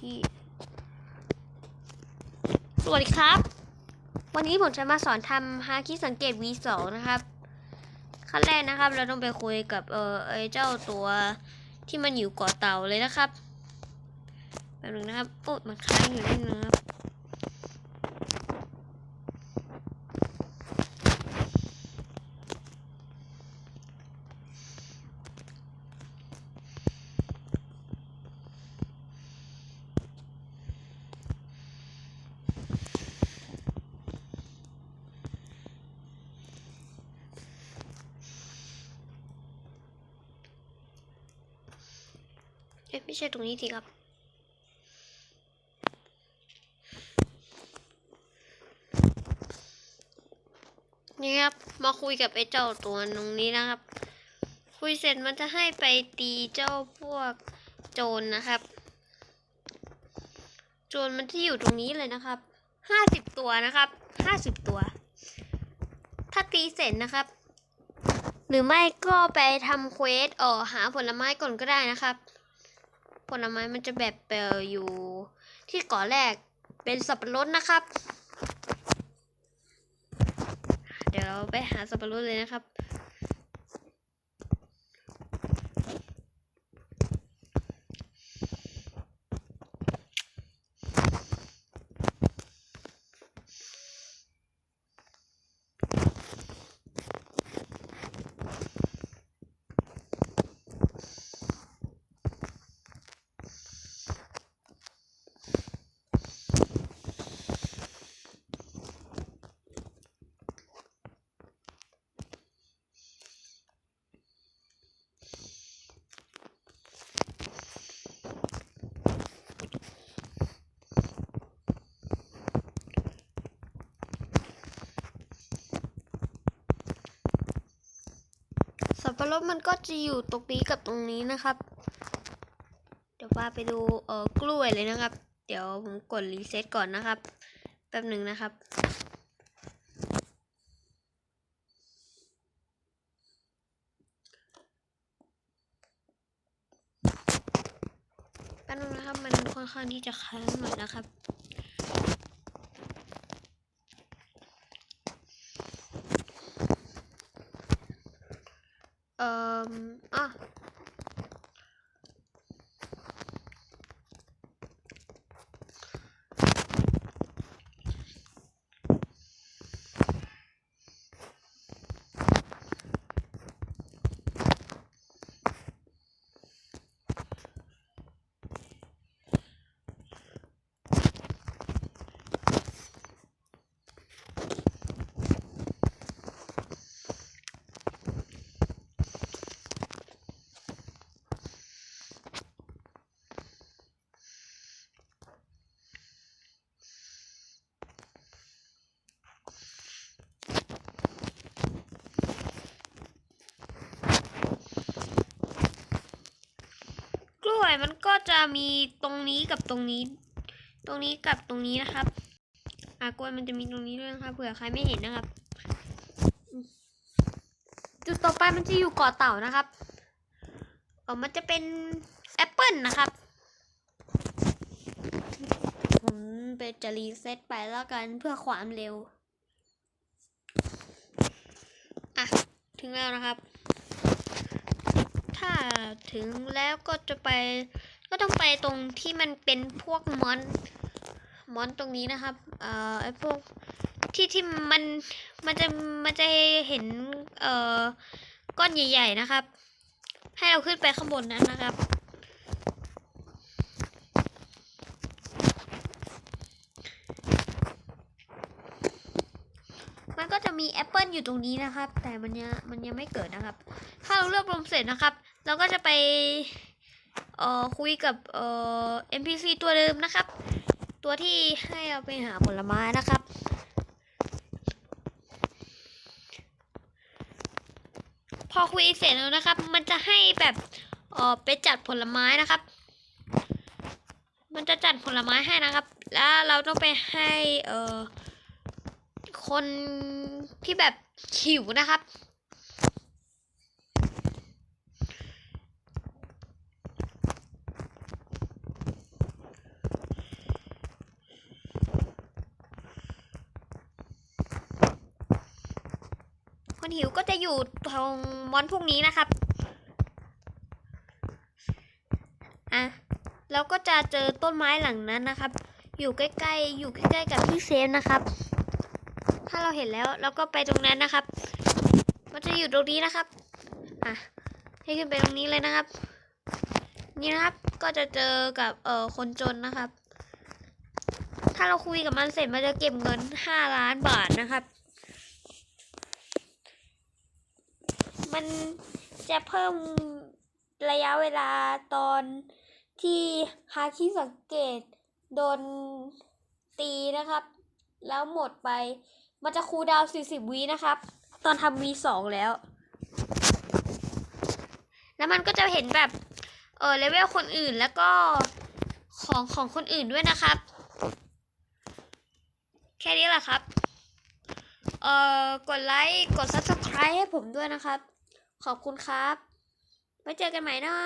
ที่ สวัสดีครับ วันนี้ผมจะมาสอนทำฮาคิสังเกต V2 นะครับ ขั้นแรกนะครับ เราต้องไปคุยกับเออไอเจ้าตัวที่มันอยู่เกาะเต่าเลยนะครับแบบนึงนะครับโอ้มันค้างอยู่นิดนึงนะครับ เอ๊ะไม่ใช่ตรงนี้สิครับ นี่ครับ มาคุยกับไอ้เจ้าตัวตรงนี้นะครับ คุยเสร็จมันจะให้ไปตีเจ้าพวกโจรนะครับ โจรมันที่อยู่ตรงนี้เลยนะครับ ห้าสิบตัวนะครับ ห้าสิบตัว ถ้าตีเสร็จนะครับ หรือไม่ก็ไปทำเควสเออหาผลไม้ก่อนก็ได้นะครับ ผลไม้มันจะแบบเปลอยู่ที่เกาะแรกเป็นสับปะรดนะครับ เดี๋ยวเราไปหาสับปะรดเลยนะครับ ปะรดมันก็จะอยู่ตรงนี้กับตรงนี้นะครับ เดี๋ยวว่าไปดูเออกล้วยเลยนะครับ เดี๋ยวผมกดรีเซ็ตก่อนนะครับ แป๊บหนึ่งนะครับแป๊บนึงนะครับ มันค่อนข้างที่จะค้างหน่อยนะครับ เอ่ออะ สวยมันก็จะมีตรงนี้กับตรงนี้ ตรงนี้กับตรงนี้นะครับอะกล้วยมันจะมีตรงนี้ด้วยนะครับเผื่อใครไม่เห็นนะครับ จุดต่อไปมันจะอยู่เกาะเต่านะครับเออมันจะเป็นแอปเปิลนะครับ ผมไปจะรีเซ็ตไปแล้วกันเพื่อความเร็ว อะ ถึงแล้วนะครับ ถ้าถึงแล้วก็จะไป ก็ต้องไปตรงที่มันเป็นพวกมอนมอนตรงนี้นะครับ เอ่อไอพวกที่ที่มันมันจะมันจะเห็น เอ่อก้อนใหญ่ ๆนะครับ ให้เราขึ้นไปข้างบนนั้นนะครับมันก็จะมีแอปเปิลอยู่ตรงนี้นะครับ แต่มันยังมันยังไม่เกิดนะครับ ถ้าเราเลือกรวมเสร็จนะครับ เราก็จะไปเอ่อคุยกับเอ่อ NPC ตัวเดิมนะครับ ตัวที่ให้เราไปหาผลไม้นะครับ พอคุยเสร็จแล้วนะครับ มันจะให้แบบเอ่อไปจัดผลไม้นะครับ มันจะจัดผลไม้ให้นะครับ แล้วเราต้องไปให้เอ่อคนที่แบบหิวนะครับ คนหิวก็จะอยู่ตรงมอนพวกนี้นะครับ อะแล้วก็จะเจอต้นไม้หลังนั้นนะครับ อยู่ใกล้ๆ อยู่ใกล้ๆ กับพี่เซฟนะครับ ถ้าเราเห็นแล้วเราก็ไปตรงนั้นนะครับ มันจะอยู่ตรงนี้นะครับ อะ ให้ขึ้นไปตรงนี้เลยนะครับ นี่นะครับ ก็จะเจอกับเอ่อคนจนนะครับ ถ้าเราคุยกับมันเสร็จมันจะเก็บเงินห้าล้านบาทนะครับ มันจะเพิ่มระยะเวลาตอนที่ฮาคิสังเกตโดนตีนะครับ แล้วหมดไป มันจะคูดาว40วินะครับ ตอนทำ V2 แล้ว แล้วมันก็จะเห็นแบบเออเลเวลคนอื่นแล้วก็ของของคนอื่นด้วยนะครับ แค่นี้แหละครับ เอ่อ กดไลค์ กด subscribe ให้ผมด้วยนะครับ ขอบคุณครับ ไว้เจอกันใหม่นะ